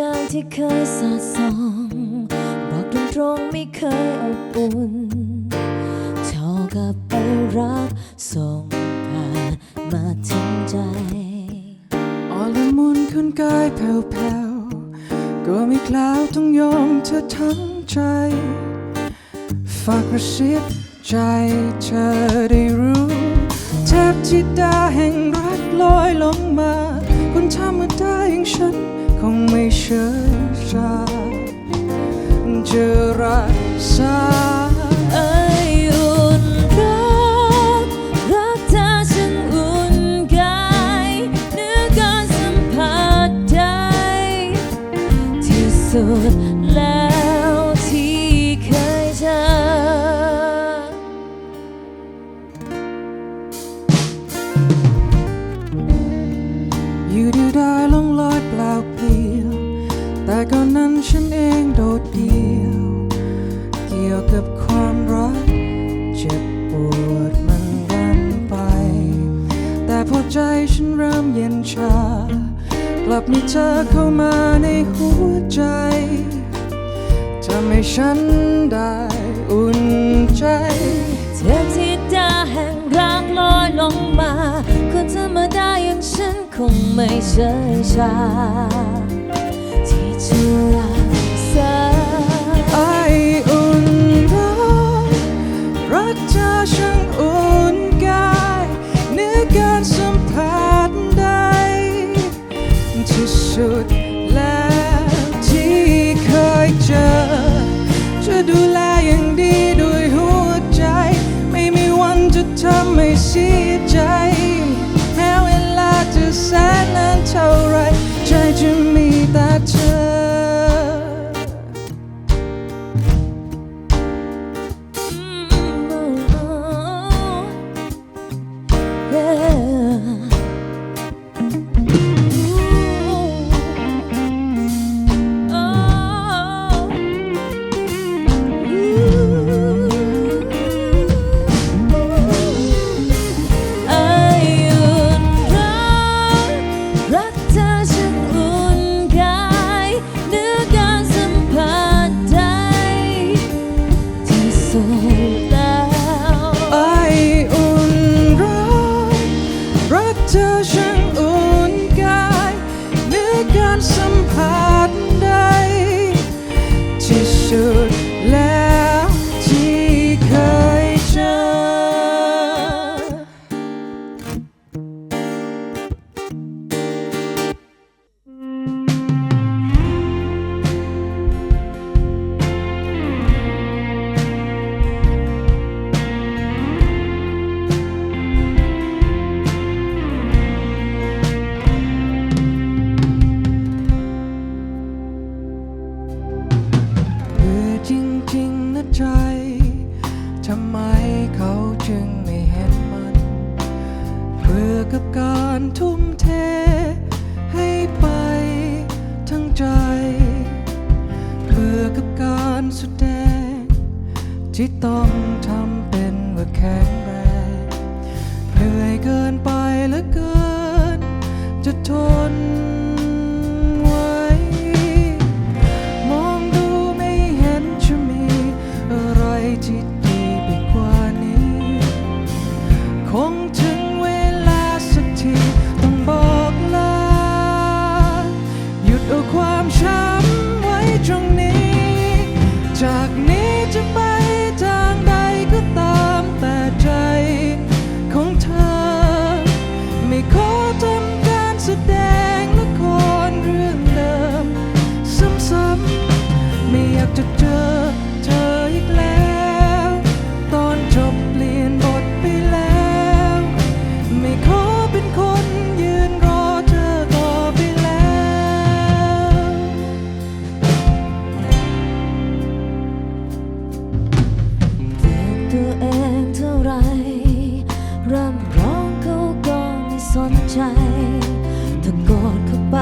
จากที่เคยสอดส่อง บอกตรงๆไม่เคยอบอุ่นเท่ากับไปรักส่งผ่านมาถึงใจอ่อนละมุนขึ้นกายแผ่วๆก็ไม่คล้าวต้องยอมเธอทั้งใจ ฝากกระซิบใจเธอได้รู้แทบทิดาแห่งรักลอยลงมา คนธรรมดาอย่างฉัน คงไม่เชื่อชาจะรัก พอใจฉันเริ่มเย็นชา กลับมีเธอเข้ามาในหัวใจทำให้ฉันได้อุ่นใจ เทพธิดาแห่งรักลอยลงมา คนธรรมดาอย่างฉันคงไม่เชยชาที่จะ วันจ จริงๆนะใจ ทำไมเขาจึงไม่เห็นมันเบื่อกับการทุ่มเท ให้ไปทั้งใจเบื่อกับการแสดง ที่ต้องทำเป็นว่าแข็งแรงเหนื่อยเกินไปเหลือเกิน จะทน กอดเข้าไป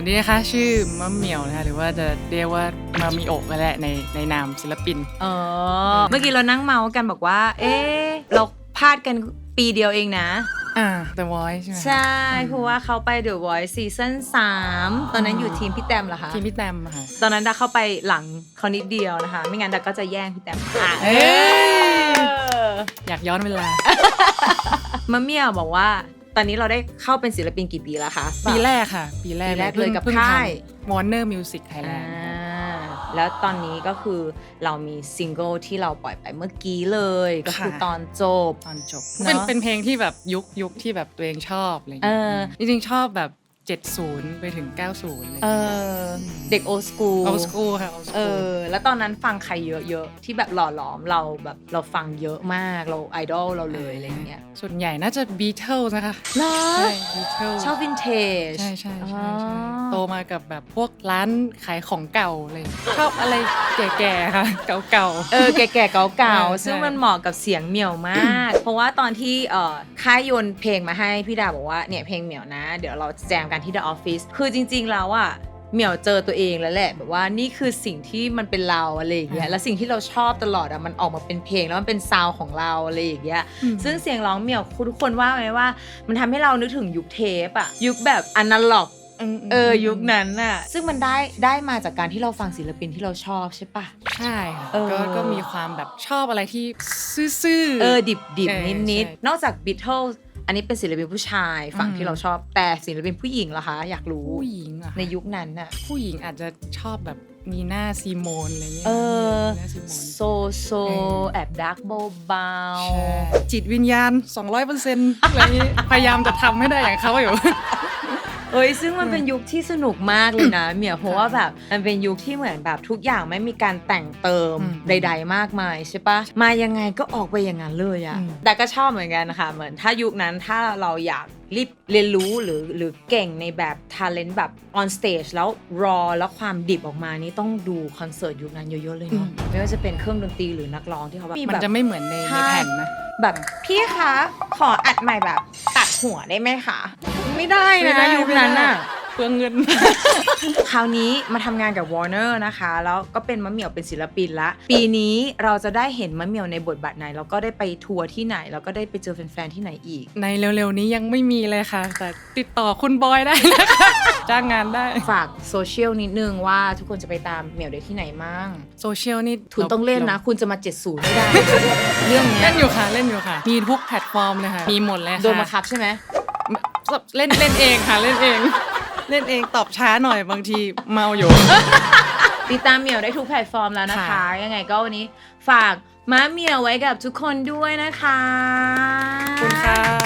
วัสดีนะคะชื่อมะเหมียวนะคะหรือว่าจะเรียกว่ามามิโอะก็ได้ในในนามศิลปินเออเมื่อกี้เรานั่งเมาส์กันบอกว่า เอ๊ะเราพลาดกันปีเดียวเองนะ อ่า The Voice ใช่ไหมใช่เพราะว่าเขาไป The Voice ซีซั่น3ตอนนั้นอยู่ทีมพี่แตมเหรอคะ ทีมพี่แตมอะค่ะตอนนั้นดาเข้าไปหลังเขานิดเดียวนะคะ ไม่งั้นดาก็จะแย่งพี่แตมอะเอ้ยเอออยากย้อนเวลามะเมี่ยวบอกว่า ตอนนี้เราได้เข้าเป็นศิลปินกี่ปีแล้วคะปีแรกค่ะ ปีแรกปีแรกเลยกับพิ่งค่ายทำ Warner Music อ่า Thailand แล้วตอนนี้ก็คือเรามีซิงเกิลที่เราปล่อยไปเมื่อกี้เลย ก็คือค่ะตอนจบตอนจบเนอะเป็นเป็นเพลงที่แบบยุคยุคที่แบบตัวเองชอบอะไรอย่างเงี้ยเออจริงๆชอบแบบ 70 ไปถึง 90เลยเออเด็กโอสกูโอสกูค่ะ old เอ school อแล้วตอนนั้นฟังใครเยอะๆ ที่แบบหล่อหลอมเราแบบเราฟังเยอะมากเราไอดอลเราเลยอะไรอย่างเงี้ยส่วนใหญ่น่าจะ Beatles นะคะเนาใช่ Beatles ชอบวินเทจ ใช่ใช่ใช่อ๋ใช่อโตมากับแบบพวกร้านขายของเก่าอะไรชอบอะไรแก่ๆค่ะ เก่าๆเออแก่ๆเก่าใช่ ๆ ซึ่งมันเหมาะกับเสียงเหมียวมาก เพราะว่าตอนที่เอ่อค่ายโยนเพลงมาให้พี่ดาบอกว่าเนี่ยเพลงเหมียวนะ เดี๋ยวเราแจมกันที่ The Office คือจริง ๆ แล้วอะเหมียวเจอตัวเองแล้วแหละแบบว่านี่คือสิ่งที่มันเป็นเราอะไรอย่างเงี้ยอ่าแล้วสิ่งที่เราชอบตลอดอะมันออกมาเป็นเพลงแล้วมันเป็นซาวด์ของเราอะไรอย่างเงี้ยอืมซึ่งเสียงร้องเหมียวทุกคนว่าไหมว่า มันทำให้เรานึกถึงยุคเทปอะยุคแบบอนาล็อกเออยุคนั้นน่ะ ซึ่งมันได้ได้มาจากการที่เราฟังศิลปินที่เราชอบใช่ปะใช่ค่ะเออก็ก็มีความแบบชอบอะไรที่ซื่อๆเออดิบดิบใช่นิดนิดใช่นอกจาก Beatles อันนี้เป็นศิลปินผู้ชายฝั่งอืมที่เราชอบแต่ศิลปินผู้หญิงเหรอคะ อยากรู้ผู้หญิงอะในยุคนั้นน่ะผู้หญิงอาจจะชอบแบบมีหน้าซีโมนอะไรเงี้ยเออหน้าซีโมนโซโซเออแอบดักเบาใช่จิตวิญญาณ 200%อะไรเงี้ยพยายามจะทำให้ได้อย่างเขาอยู่ๆ เอ้ยซึ่งมันเป็นยุคที่สนุกมากเลยนะเหมียวเพราะว่าแบบมันเป็นยุคที่เหมือนแบบทุกอย่างไม่มีการแต่งเติมอืมใด ๆ มากมายใช่ปะมายังไงก็ออกไปอย่างนั้นเลยอะอืมแต่ก็ชอบเหมือนกันนะคะเหมือนถ้ายุคนั้นถ้าเราอยากรีบเรียนรู้หรือหรือเก่งในแบบ talent แบบ on stage แล้วรอแล้วความดิบออกมานี่ต้องดูคอนเสิร์ตยุคนั้นเยอะๆเลยเนาะไม่ว่าจะเป็นเครื่องดนตรีหรือนักร้องที่เขาแบบมันจะไม่เหมือนในใช่ในแผ่นนะแบบพี่คะขออัดใหม่แบบตัดหัวได้ไหมคะ ไม่ได้ไม่นะได้ยุคนั้นน่ะเปลืองเงิน คราวนี้มาทำงานกับ Warner นะคะ แล้วก็เป็นมะเหมี่ยวเป็นศิลปินละ ปีนี้เราจะได้เห็นมะเหมี่ยวในบทบาทไหน แล้วก็ได้ไปทัวร์ที่ไหน แล้วก็ได้ไปเจอแฟนๆที่ไหนอีก ในเร็วๆนี้ยังไม่มีเลยค่ะ แต่ติดต่อคุณบอยได้นะคะจ้างงานได้ ฝากโซเชียลนิดนึงว่าทุกคนจะไปตามเหมี่ยวได้ที่ไหนมั่งโซเชียลนี่คุณต้องเล่นนะ คุณจะมา 70 ไม่ได้ เรื่องเนี้เล่ยนอยู่ค่ะเล่นอยู่ค่ะ มีทุกแพลตฟอร์มเลยค่ะมีหมดเลยค่ะโดนบังคับใช่ไหม เล่นเล่นเองค่ะเล่นเอง เล่นเองตอบช้าหน่อยบางทีเมาอยู่ ติดตามเหมียวได้ทุกแพลตฟอร์มแล้วนะคะ ค่ะ ยังไงก็วันนี้ฝากม้าเหมียวไว้กับทุกคนด้วยนะคะ